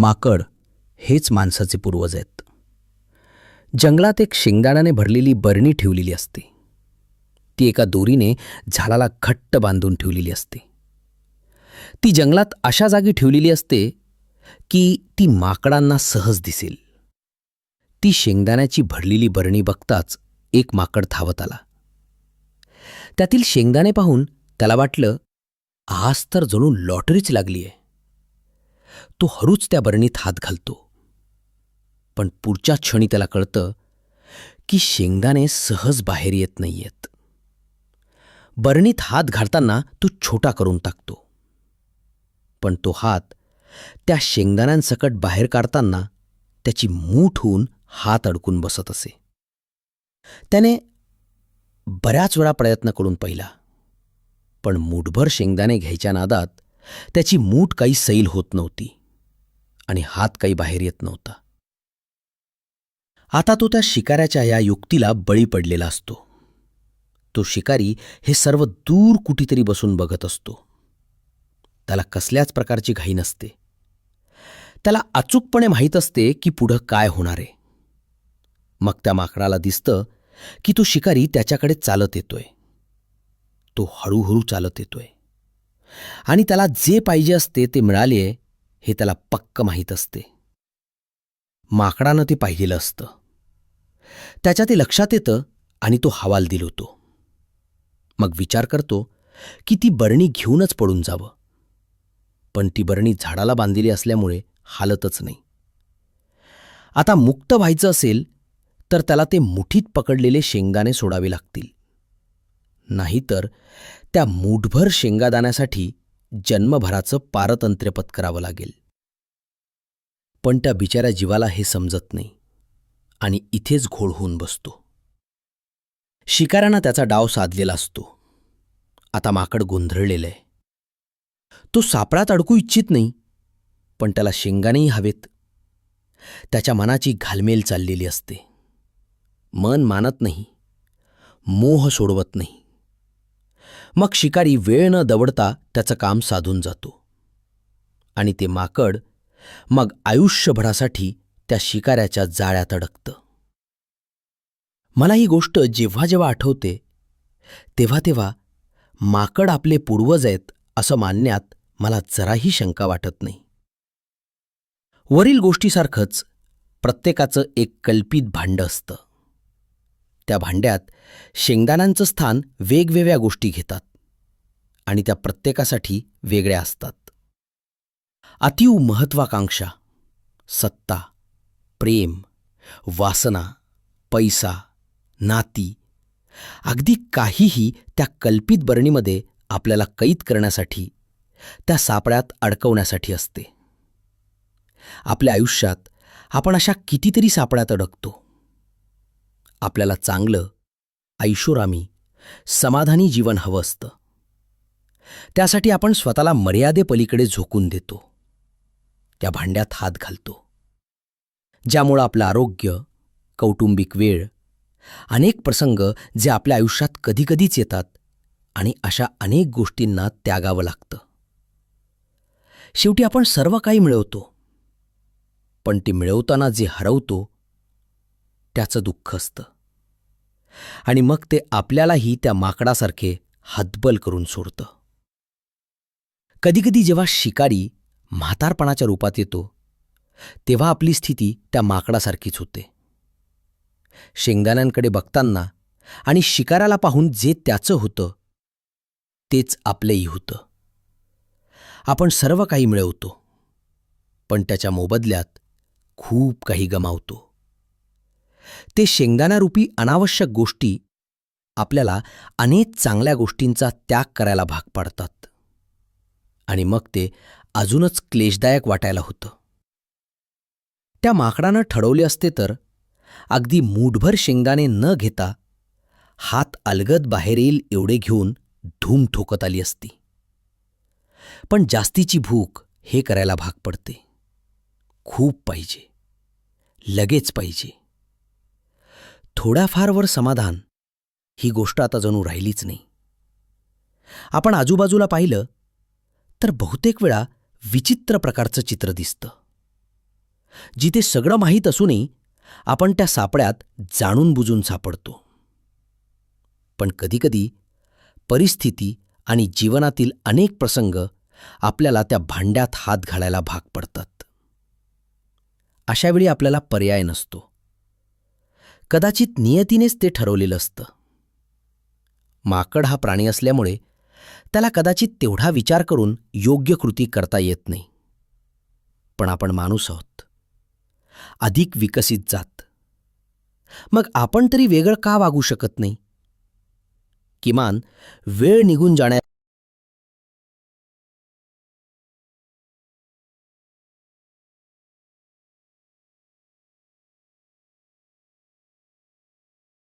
माकड हेच माणसाचे पूर्वज आहेत. जंगलात एक शेंगदाण्याने भरलेली बरणी ठेवलेली असते. ती एका दोरीने झाडाला घट्ट बांधून ठेवलेली असते. ती जंगलात अशा जागी ठेवलेली असते की ती माकडांना सहज दिसेल. ती शेंगदाण्याची भरलेली बरणी बघताच एक माकड धावत आला. त्यातील शेंगदाणे पाहून त्याला वाटलं आज तर जणू लॉटरीच लागली आहे तो हरूच त्या बरणीत हात घालतो. पण पुढच्या क्षणी त्याला कळतं की शेंगदाणे सहज बाहेर येत नाहीयेत. बरणीत हात घालताना तो छोटा करून टाकतो. पण तो हात त्या शेंगदाण्यांसकट बाहेर काढताना त्याची मूठ होऊन हात अडकून बसत असे. त्याने बऱ्याच वेळा प्रयत्न करून पहिला पण मूठभर शेंगदाणे घ्यायच्या नादात त्याची मूठ काही सैल होत नव्हती आणि हात काही बाहेर येत नव्हता. आता तो त्या शिकाऱ्याच्या या युक्तीला बळी पडलेला असतो. तो शिकारी हे सर्व दूर कुठेतरी बसून बघत असतो. त्याला कसल्याच प्रकारची घाई नसते. त्याला अचूकपणे माहीत असते की पुढं काय होणार आहे. मग त्या माकडाला दिसतं की तो शिकारी त्याच्याकडे चालत येतोय. तो हळूहळू चालत येतोय. आणि त्याला जे पाहिजे असते ते मिळाले हे त्याला पक्क माहीत असते. माकडानं ते पाहिलेलं असतं. त्याच्या ते लक्षात येतं आणि तो हवाल दिल होतो. मग विचार करतो की ती बरणी घेऊनच पडून जावं. पण ती बरणी झाडाला बांधलेली असल्यामुळे हालतच नाही. आता मुक्त व्हायचं असेल तर त्याला ते मुठीत पकडलेले शेंगदाणे सोडावे लागतील. नाहीतर त्या मूठभर शेंगादाण्यासाठी जन्मभराचं पारतंत्र्य पत्करावं लागेल. पण त्या बिचाऱ्या जीवाला हे समजत नाही आणि इथेच घोळ होऊन बसतो. शिकाऱ्यांना त्याचा डाव साधलेला असतो. आता माकड गोंधळलेलं आहे. तो सापळात अडकू इच्छित नाही पण त्याला शेंगानेही हवेत. त्याच्या मनाची घालमेल चाललेली असते. मन मानत नाही मोह सोडवत नाही. मग शिकारी वेळ न दवडता त्याचं काम साधून जातो. आणि ते माकड मग आयुष्यभरासाठी त्या शिकाऱ्याच्या जाळ्यात अडकतं. मला ही गोष्ट जेव्हा जेव्हा आठवते तेव्हा तेव्हा माकड आपले पूर्वज आहेत असं मानण्यात मला जराही शंका वाटत नाही. वरील गोष्टीसारखंच प्रत्येकाचं एक कल्पित भांडं असतं. त्या भांड्यात शेंगदाण्यांचं स्थान वेगवेगळ्या गोष्टी घेतात आणि त्या प्रत्येकासाठी वेगळ्या असतात. अतीव महत्वाकांक्षा सत्ता प्रेम वासना पैसा नाती अगदी काहीही त्या कल्पित बरणीमध्ये आपल्याला कैद करण्यासाठी त्या सापळ्यात अडकवण्यासाठी असते. आपल्या आयुष्यात आपण अशा कितीतरी सापळ्यात अडकतो. आपल्याला चांगलं ऐशोरामी समाधानी जीवन हवं असतं. त्यासाठी आपण स्वतःला मर्यादेपलीकडे झोकून देतो. त्या भांड्यात हात घालतो. ज्यामुळं आपलं आरोग्य कौटुंबिक वेळ अनेक प्रसंग जे आपल्या आयुष्यात कधीकधीच येतात आणि अशा अनेक गोष्टींना त्यागावं लागतं. शेवटी आपण सर्व काही मिळवतो. पण ते मिळवताना जे हरवतो त्याचं दुःख असतं. आणि मग ते आपल्यालाही त्या माकडासारखे हतबल करून सोडतं. कधीकधी जेव्हा शिकारी म्हातारपणाच्या रूपात येतो तेव्हा आपली स्थिती त्या माकडासारखीच होते. शेंगदाण्यांकडे बघताना आणि शिकाराला पाहून जे त्याचं होतं तेच आपलंही होतं. आपण सर्व काही मिळवतो पण त्याच्या मोबदल्यात खूप काही गमावतो. ते शेंगदाण्यारूपी अनावश्यक गोष्टी आपल्याला अनेक चांगल्या गोष्टींचा त्याग करायला भाग पाडतात. आणि मग ते अजूनच क्लेशदायक वाटायला होतं. त्या माकडानं ठरवले असते तर अगदी मूठभर शेंगदाणे न घेता हात अलगद बाहेर येईल एवढे घेऊन धूम ठोकत आली असती. पण जास्तीची भूक हे करायला भाग पडते. खूप पाहिजे. लगेच पाहिजे. थोड्याफारवर समाधान ही गोष्ट आता जणू राहिलीच नाही. आपण आजूबाजूला पाहिलं तर बहुतेक वेळा विचित्र प्रकारचं चित्र दिसतं. जिथे सगळं माहीत असूनही आपण त्या सापळ्यात जाणून बुजून सापडतो. पण कधीकधी परिस्थिती आणि जीवनातील अनेक प्रसंग आपल्याला त्या भांड्यात हात घालायला भाग पडतात. अशावेळी आपल्याला पर्याय नसतो. कदाचित नियतीनेच ते ठरवलेलं असतं. माकड हा प्राणी असल्यामुळे त्याला कदाचित तेवढा विचार करून योग्य कृती करता येत नाही. पण आपण माणूस आहोत. अधिक विकसित जात. मग आपण तरी वेगळं का वागू शकत नाही? किमान वेळ निघून जाण्या